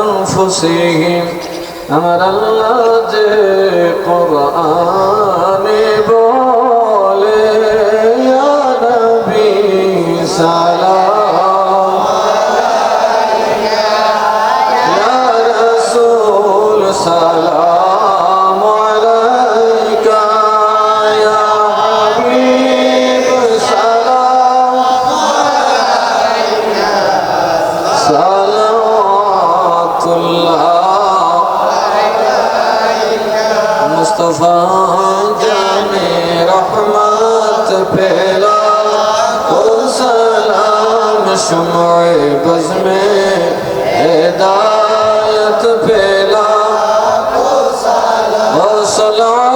أنفسهم أمر الله যে কোরআনে বলে ইয়া নবী সালাম জানে রহমত পেলা ও সালাম শুমায় বজ মে হেদায়ত পেলা ও সালাম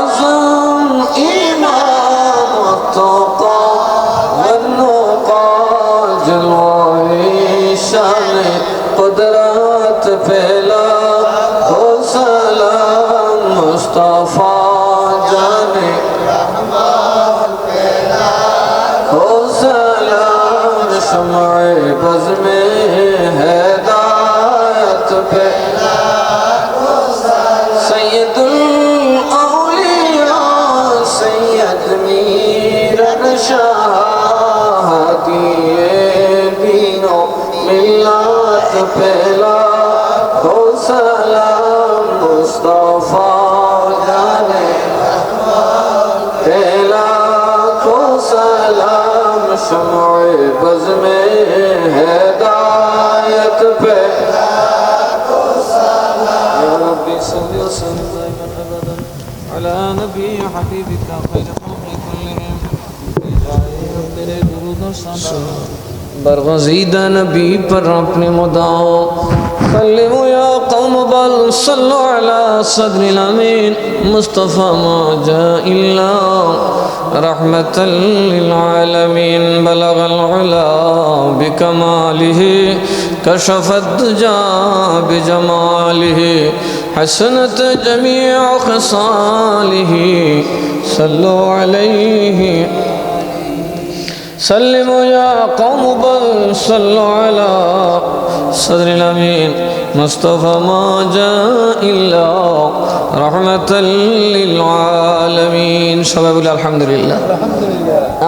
ইমাম তোকা والنقى جلوه شان قدرات پھیلا ہو سلام مصطفیٰ پہلا ہو سلام مصطفیٰ جانے۔ ہو سلام سمع بز میں ہدایت پھیلا ہو سلام یا ربی صلی اللہ علی نبی حبیبک خیر خلق کلہم، بجائے رب درود و سلام۔ برغزیدہ نبی پر اپنے مدعا۔ صلیو یا قوم بل صلو علی صدر الامین مصطفیٰ ما جاء اللہ رحمتا للعالمین۔ بلغ العلا بکمالہ کشف الدجا بجمالہ حسنت جمیع خصالہ صلو علیہ سلموا يا قوم بل صلوا على صدر الأمين مصطفى ما جاء إلا رحمة للعالمين সবাই বলে আলহামদুলিল্লাহ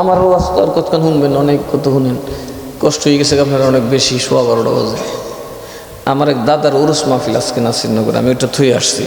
আমার ওয়াজ তো আর কতক্ষণ শুনবেন অনেক কত শুনেন কষ্ট হয়ে গেছে আপনার অনেক বেশি সোয়া বারোটা বাজে আমার এক দাদার উরুস মাহফিল আজকে নাসির নগর আমি ওটা থুয়ে আসছি